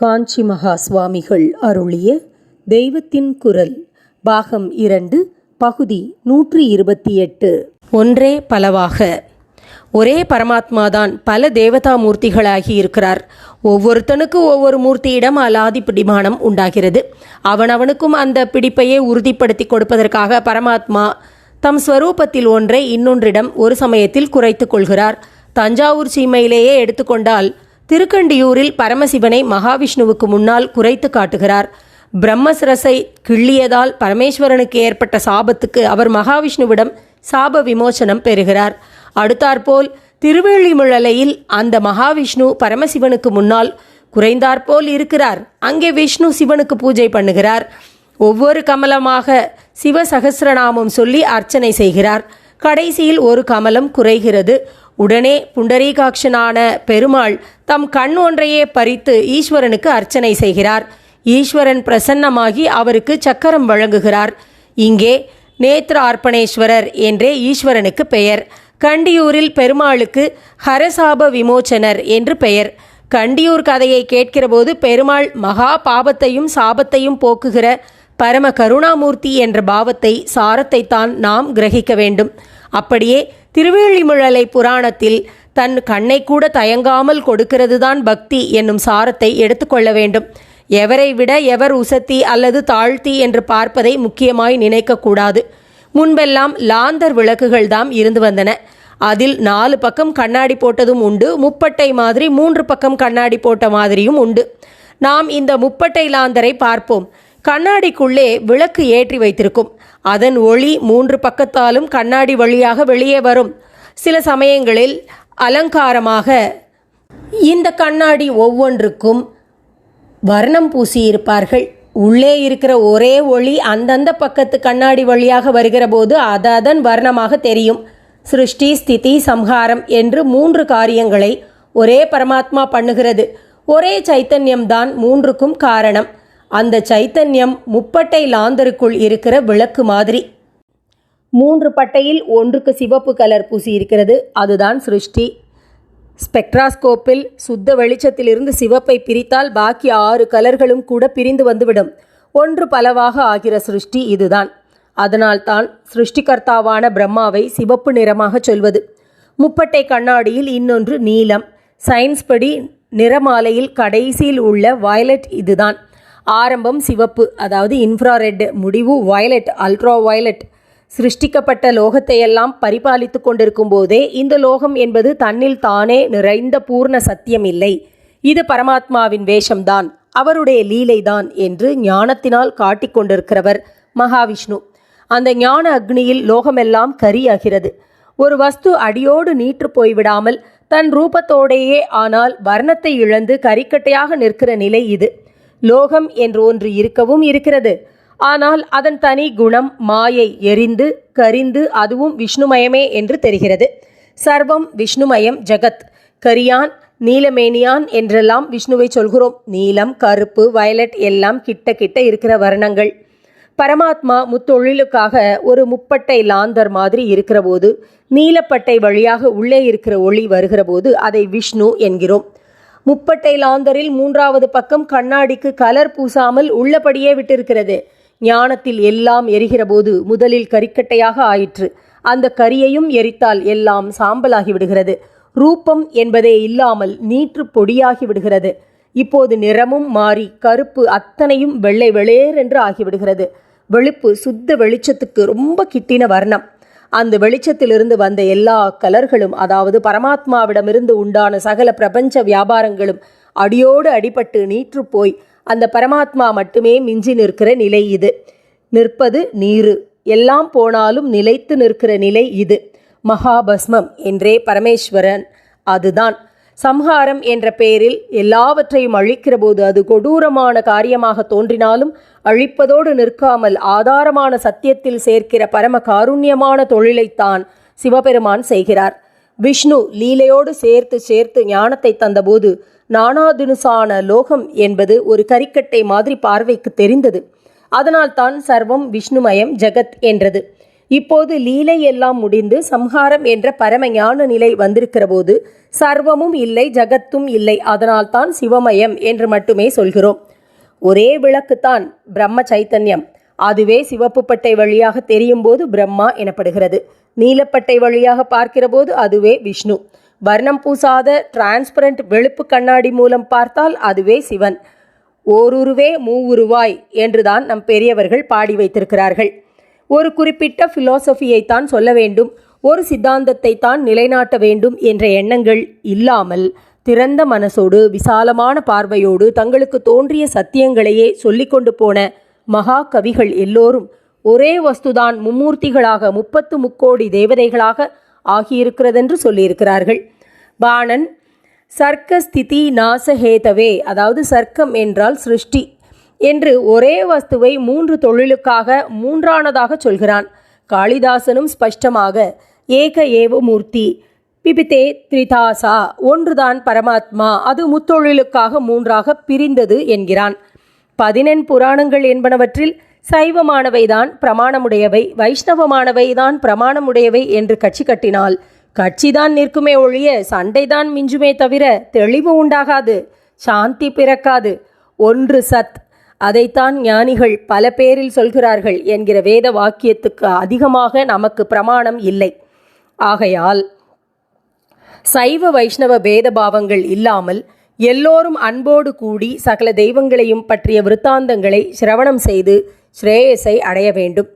காஞ்சி மகா சுவாமிகள் அருளிய தெய்வத்தின் குரல் பாகம் இரண்டு பகுதி நூற்றி இருபத்தி எட்டு. ஒன்றே பலவாக. ஒரே பரமாத்மாதான் பல தேவதா மூர்த்திகளாகி இருக்கிறார். ஒவ்வொருத்தனுக்கு ஒவ்வொரு மூர்த்தியிடம் அலாதி பிடிமானம் உண்டாகிறது. அவனவனுக்கும் அந்த பிடிப்பையே உறுதிப்படுத்தி கொடுப்பதற்காக பரமாத்மா தம் ஸ்வரூபத்தில் ஒன்றை இன்னொன்றிடம் ஒரு சமயத்தில் குறைத்து கொள்கிறார். தஞ்சாவூர் சீமையிலேயே எடுத்துக்கொண்டால் திருக்கண்டியூரில் பரமசிவனை மகாவிஷ்ணுவுக்கு முன்னால் குறைத்து காட்டுகிறார். பிரம்மசரசை கிள்ளியதால் பரமேஸ்வரனுக்கு ஏற்பட்ட சாபத்துக்கு அவர் மகாவிஷ்ணுவிடம் சாப விமோசனம் பெறுகிறார். அடுத்தாற்போல் திருவேள்ளிமுழலையில் அந்த மகாவிஷ்ணு பரமசிவனுக்கு முன்னால் குறைந்தாற்போல் இருக்கிறார். அங்கே விஷ்ணு சிவனுக்கு பூஜை பண்ணுகிறார். ஒவ்வொரு கமலமாக சிவ சகசிரநாமம் சொல்லி அர்ச்சனை செய்கிறார். கடைசியில் ஒரு கமலம் குறைகிறது. உடனே புண்டரீகாட்சனான பெருமாள் தம் கண் ஒன்றையே பறித்து ஈஸ்வரனுக்கு அர்ச்சனை செய்கிறார். ஈஸ்வரன் பிரசன்னமாகி அவருக்கு சக்கரம் வழங்குகிறார். இங்கே நேத்ர அர்ப்பணேஸ்வரர் என்றே ஈஸ்வரனுக்கு பெயர். கண்டியூரில் பெருமாளுக்கு ஹரசாப விமோச்சனர் என்று பெயர். கண்டியூர் கதையை கேட்கிறபோது பெருமாள் மகா பாபத்தையும் சாபத்தையும் போக்குகிற பரம கருணாமூர்த்தி என்ற பாவத்தை சாரத்தை தான் நாம் கிரகிக்க வேண்டும். அப்படியே திருவேழிமுழலை புராணத்தில் தன் கண்ணை கூட தயங்காமல் கொடுக்கிறதுதான் பக்தி என்னும் சாரத்தை எடுத்துக்கொள்ள வேண்டும். எவரை விட எவர் உசத்தி அல்லது தாழ்த்தி என்று பார்ப்பதை முக்கியமாய் நினைக்கக்கூடாது முன்பெல்லாம் லாந்தர் விளக்குகள் தாம் இருந்து வந்தன. அதில் நாலு பக்கம் கண்ணாடி போட்டதும் உண்டு முப்பட்டை மாதிரி மூன்று பக்கம் கண்ணாடி போட்ட மாதிரியும் உண்டு. நாம் இந்த முப்பட்டை லாந்தரை பார்ப்போம். கண்ணாடிக்குள்ளே விளக்கு ஏற்றி வைத்திருக்கும். அதன் ஒளி மூன்று பக்கத்தாலும் கண்ணாடி வழியாக வெளியே வரும். சில சமயங்களில் அலங்காரமாக இந்த கண்ணாடி ஒவ்வொன்றுக்கும் வர்ணம் பூசியிருப்பார்கள். உள்ளே இருக்கிற ஒரே ஒளி அந்தந்த பக்கத்து கண்ணாடி வழியாக வருகிற போது அதன் வர்ணமாக தெரியும். சிருஷ்டி ஸ்திதி சம்ஹாரம் என்று மூன்று காரியங்களை ஒரே பரமாத்மா பண்ணுகிறது. ஒரே சைத்தன்யம்தான் மூன்றுக்கும் காரணம். அந்த சைத்தன்யம் முப்பட்டை லாந்தருக்குள் இருக்கிற விளக்கு மாதிரி. மூன்று பட்டையில் ஒன்றுக்கு சிவப்பு கலர் பூசி இருக்கிறது அதுதான் சிருஷ்டி. ஸ்பெக்ட்ராஸ்கோப்பில் சுத்த வெளிச்சத்திலிருந்து சிவப்பை பிரித்தால் பாக்கி ஆறு கலர்களும் கூட பிரிந்து வந்துவிடும். ஒன்று பலவாக ஆகிற சிருஷ்டி இதுதான். அதனால்தான் சிருஷ்டிகர்த்தாவான பிரம்மாவை சிவப்பு நிறமாக சொல்வது. முப்பட்டை கண்ணாடியில் இன்னொன்று நீலம். சயின்ஸ் படி நிறமாலையில் கடைசியில் உள்ள வயலட் இதுதான். ஆரம்பம் சிவப்பு அதாவது இன்ஃப்ராரெட் முடிவு வயலட் அல்ட்ரா வயலட் சிருஷ்டிக்கப்பட்ட லோகத்தையெல்லாம் பரிபாலித்து கொண்டிருக்கும் போதே இந்த லோகம் என்பது தன்னில் தானே நிறைந்த பூர்ண சத்தியம் இல்லை. இது பரமாத்மாவின் வேஷம்தான். அவருடைய லீலைதான் என்று ஞானத்தினால் காட்டிக்கொண்டிருக்கிறவர் மகாவிஷ்ணு. அந்த ஞான அக்னியில் லோகமெல்லாம் கரியாகிறது. ஒரு வஸ்து அடியோடு நீற்று போய்விடாமல் தன் ரூபத்தோடேயே ஆனால் வர்ணத்தை இழந்து கரிக்கட்டையாக நிற்கிற நிலை இது. லோகம் என்று ஒன்று இருக்கவும் இருக்கிறது. ஆனால் அதன் தனி குணம் மாயை எரிந்து கரிந்து அதுவும் விஷ்ணுமயமே என்று தெரிகிறது. சர்வம் விஷ்ணுமயம் ஜகத். கரியான் நீலமேனியான் என்றெல்லாம் விஷ்ணுவை சொல்கிறோம். நீலம் கருப்பு வயலட் எல்லாம் கிட்ட கிட்ட இருக்கிற வர்ணங்கள். பரமாத்மா முத்தொழிலுக்காக ஒரு முப்பட்டை லாந்தர் மாதிரி இருக்கிற போது நீலப்பட்டை வழியாக உள்ளே இருக்கிற ஒளி வருகிற போது அதை விஷ்ணு என்கிறோம். முப்பட்டை லாந்தரில் மூன்றாவது பக்கம் கண்ணாடிக்கு கலர் பூசாமல் உள்ளபடியே விட்டிருக்கிறது. ஞானத்தில் எல்லாம் எரிகிறபோது முதலில் கறிக்கட்டையாக ஆயிற்று. அந்த கரியையும் எரித்தால் எல்லாம் சாம்பலாகி விடுகிறது. ரூபம் என்பதே இல்லாமல் நீற்று பொடியாகி விடுகிறது. இப்போது நிறமும் மாறி கருப்பு அத்தனையும் வெள்ளை வெளேரென்று ஆகிவிடுகிறது. வெளுப்பு சுத்த வெளிச்சத்துக்கு ரொம்ப கிட்டின வர்ணம். அந்த வெளிச்சத்திலிருந்து வந்த எல்லா கலர்களும் அதாவது பரமாத்மாவிடமிருந்து உண்டான சகல பிரபஞ்ச வியாபாரங்களும் அடியோடு அடிபட்டு நீற்று போய் அந்த பரமாத்மா மட்டுமே மிஞ்சி நிற்கிற நிலை இது. நிற்பது நீரு. எல்லாம் போனாலும் நிலைத்து நிற்கிற நிலை இது. மகாபஸ்மம் என்றே பரமேஸ்வரன். அதுதான். சம்ஹாரம் என்ற பெயரில் எல்லாவற்றையும் அழிக்கிற போது அது கொடூரமான காரியமாக தோன்றினாலும் அழிப்பதோடு நிற்காமல் ஆதாரமான சத்தியத்தில் சேர்க்கிற பரம காருண்யமான தொழிலைத்தான் சிவபெருமான் செய்கிறார். விஷ்ணு லீலையோடு சேர்த்து சேர்த்து ஞானத்தை தந்தபோது நானாதினுசான லோகம் என்பது ஒரு கரிக்கட்டை மாதிரி பார்வைக்கு தெரிந்தது. அதனால்தான் சர்வம் விஷ்ணுமயம் ஜெகத் என்றது. இப்போது லீலை எல்லாம் முடிந்து சம்ஹாரம் என்ற பரம ஞான நிலை வந்திருக்கிற போது சர்வமும் இல்லை ஜகத்தும் இல்லை அதனால்தான் சிவமயம் என்று மட்டுமே சொல்கிறோம். ஒரே விளக்குத்தான் பிரம்ம சைத்தன்யம். அதுவே சிவப்பு பட்டை வழியாக தெரியும் போது பிரம்மா எனப்படுகிறது. நீலப்பட்டை வழியாக பார்க்கிற போது அதுவே விஷ்ணு. வர்ணம் பூசாத டிரான்ஸ்பரண்ட் வெளுப்பு கண்ணாடி மூலம் பார்த்தால் அதுவே சிவன். ஓருருவே மூவுருவாய் என்றுதான் நம் பெரியவர்கள் பாடி வைத்திருக்கிறார்கள். ஒரு குறிப்பிட்ட பிலோசபியை தான் சொல்ல வேண்டும் ஒரு சித்தாந்தத்தை தான் நிலைநாட்ட வேண்டும் என்ற எண்ணங்கள் இல்லாமல் திறந்த மனசோடு விசாலமான பார்வையோடு தங்களுக்கு தோன்றிய சத்தியங்களையே சொல்லிக்கொண்டு போன மகா கவிகள் எல்லோரும் ஒரே வஸ்துதான் மும்மூர்த்திகளாக முப்பத்து முக்கோடி தேவதைகளாக ஆகியிருக்கிறதென்று சொல்லியிருக்கிறார்கள். பாணன் சர்க்க ஸ்திதி நாசஹேதவே அதாவது சர்க்கம் என்றால் சிருஷ்டி. என்று ஒரே வஸ்துவை மூன்று தொழிலுக்காக மூன்றானதாக சொல்கிறான். காளிதாசனும் ஸ்பஷ்டமாக ஏக ஏவ மூர்த்தி பிபிதே த்ரிதாசா ஒன்றுதான் பரமாத்மா அது முத்தொழிலுக்காக மூன்றாக பிரிந்தது என்கிறான். பதினெண் புராணங்கள் என்பனவற்றில் சைவமானவைதான் பிரமாணமுடையவை வைஷ்ணவமானவைதான் பிரமாணமுடையவை என்று கட்சி கட்டினால் கட்சிதான் நிற்குமே ஒழிய சண்டைதான் மிஞ்சுமே தவிர தெளிவு உண்டாகாது சாந்தி பிறக்காது. ஒன்று சத் அதைத்தான் ஞானிகள் பல பேரில் சொல்கிறார்கள் என்கிற வேத வாக்கியத்துக்கு அதிகமாக நமக்கு பிரமாணம் இல்லை. ஆகையால் சைவ வைஷ்ணவ பேத பாவங்கள் இல்லாமல் எல்லோரும் அன்போடு கூடி சகல தெய்வங்களையும் பற்றிய விருத்தாந்தங்களை சிரவணம் செய்து ஸ்ரேயஸை அடைய வேண்டும்.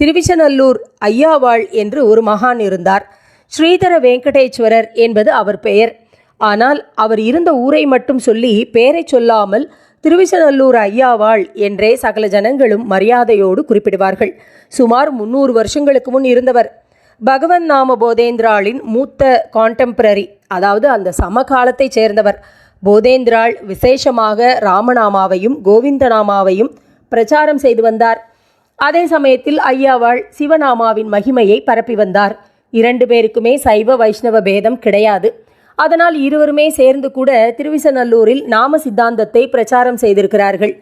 திருவிச்சநல்லூர் ஐயாவாள் என்று ஒரு மகான் இருந்தார். ஸ்ரீதர வெங்கடேஸ்வரர் என்பது அவர் பெயர். ஆனால் அவர் இருந்த ஊரை மட்டும் சொல்லி பெயரை சொல்லாமல் திருவிசநல்லூர் ஐயாவாள் என்றே சகல ஜனங்களும் மரியாதையோடு குறிப்பிடுவார்கள். சுமார் முன்னூறு வருஷங்களுக்கு முன் இருந்தவர். பகவன் நாம போதேந்திராளின் மூத்த கான்டெம்பரரி அதாவது அந்த சமகாலத்தைச் சேர்ந்தவர். போதேந்திராள் விசேஷமாக ராமநாமாவையும் கோவிந்தநாமாவையும் பிரச்சாரம் செய்து வந்தார். அதே சமயத்தில் ஐயாவாள் சிவநாமாவின் மகிமையை பரப்பி வந்தார். இரண்டு பேருக்குமே சைவ வைஷ்ணவ பேதம் கிடையாது. அதனால் இருவருமே சேர்ந்து கூட திருவிசநல்லூரில் நாம சித்தாந்தத்தை பிரச்சாரம் செய்திருக்கிறார்கள்.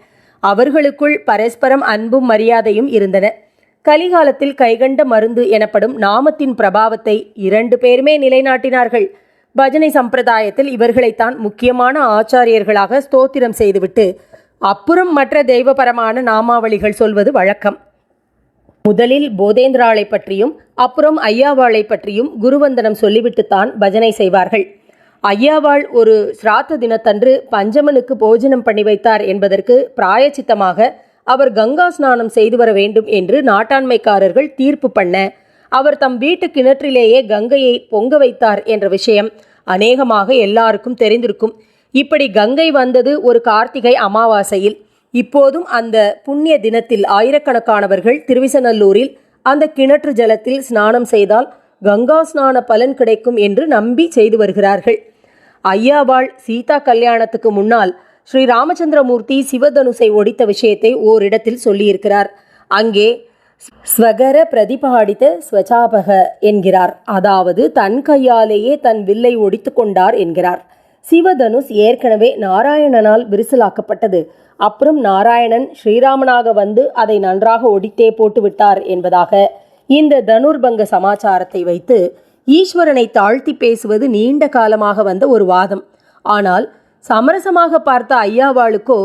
அவர்களுக்குள் பரஸ்பரம் அன்பும் மரியாதையும் இருந்தன. கலிகாலத்தில் கைகண்ட மருந்து எனப்படும் நாமத்தின் பிரபாவத்தை இரண்டு பேருமே நிலைநாட்டினார்கள். பஜனை சம்பிரதாயத்தில் இவர்களைத்தான் முக்கியமான ஆச்சாரியர்களாக ஸ்தோத்திரம் செய்துவிட்டு அப்புறம் மற்ற தெய்வபரமான நாமாவளிகள் சொல்வது வழக்கம். முதலில் போதேந்திராளை பற்றியும் அப்புறம் ஐயாவாளை பற்றியும் குருவந்தனம் சொல்லிவிட்டுத்தான் பஜனை செய்வார்கள். ஐயாவாள் ஒரு சிராத்த தினத்தன்று பஞ்சமனுக்கு போஜனம் பண்ணி வைத்தார் என்பதற்கு பிராயச்சித்தமாக அவர் கங்கா ஸ்நானம் செய்து வர வேண்டும் என்று நாட்டாண்மைக்காரர்கள் தீர்ப்பு பண்ண அவர் தம் வீட்டு கிணற்றிலேயே கங்கையை பொங்க வைத்தார் என்ற விஷயம் அநேகமாக எல்லாருக்கும் தெரிந்திருக்கும். இப்படி கங்கை வந்தது ஒரு கார்த்திகை அமாவாசையில். இப்போதும் அந்த புண்ணிய தினத்தில் ஆயிரக்கணக்கானவர்கள் திருவிசநல்லூரில் அந்த கிணற்று ஜலத்தில் ஸ்நானம் செய்தால் கங்கா ஸ்நான பலன் கிடைக்கும் என்று நம்பி செய்து வருகிறார்கள். ஐயாவாள் சீதா கல்யாணத்துக்கு முன்னால் ஸ்ரீ ராமச்சந்திரமூர்த்தி சிவதனுசை ஒடித்த விஷயத்தை ஓரிடத்தில் சொல்லியிருக்கிறார். அங்கே ஸ்வகர பிரதிபாடித்த ஸ்வச்சாபக என்கிறார். அதாவது தன் கையாலேயே தன் வில்லை ஒடித்து கொண்டார் என்கிறார். சிவதனுஷ் ஏற்கனவே நாராயணனால் விரிசலாக்கப்பட்டது. அப்புறம் நாராயணன் ஸ்ரீராமனாக வந்து அதை நன்றாக ஒடித்தே போட்டு விட்டார் என்பதாக இந்த தனுர்பங்க சமாச்சாரத்தை வைத்து ஈஸ்வரனை தாழ்த்தி பேசுவது நீண்ட காலமாக வந்த ஒரு வாதம். ஆனால் சமரசமாக பார்த்த ஐயாவாளுக்கோ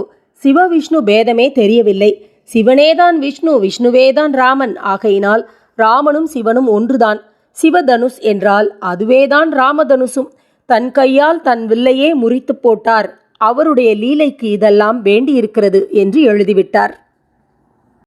சிவ விஷ்ணு பேதமே தெரியவில்லை. சிவனேதான் விஷ்ணு விஷ்ணுவேதான் ராமன். ஆகையினால் ராமனும் சிவனும் ஒன்றுதான். சிவதனுஷ் என்றால் அதுவேதான் ராமதனுசும். தன் கையால் தன் வில்லையே முறித்து போட்டார். அவருடைய லீலைக்கு இதெல்லாம் வேண்டியிருக்கிறது என்று எழுதிவிட்டார்.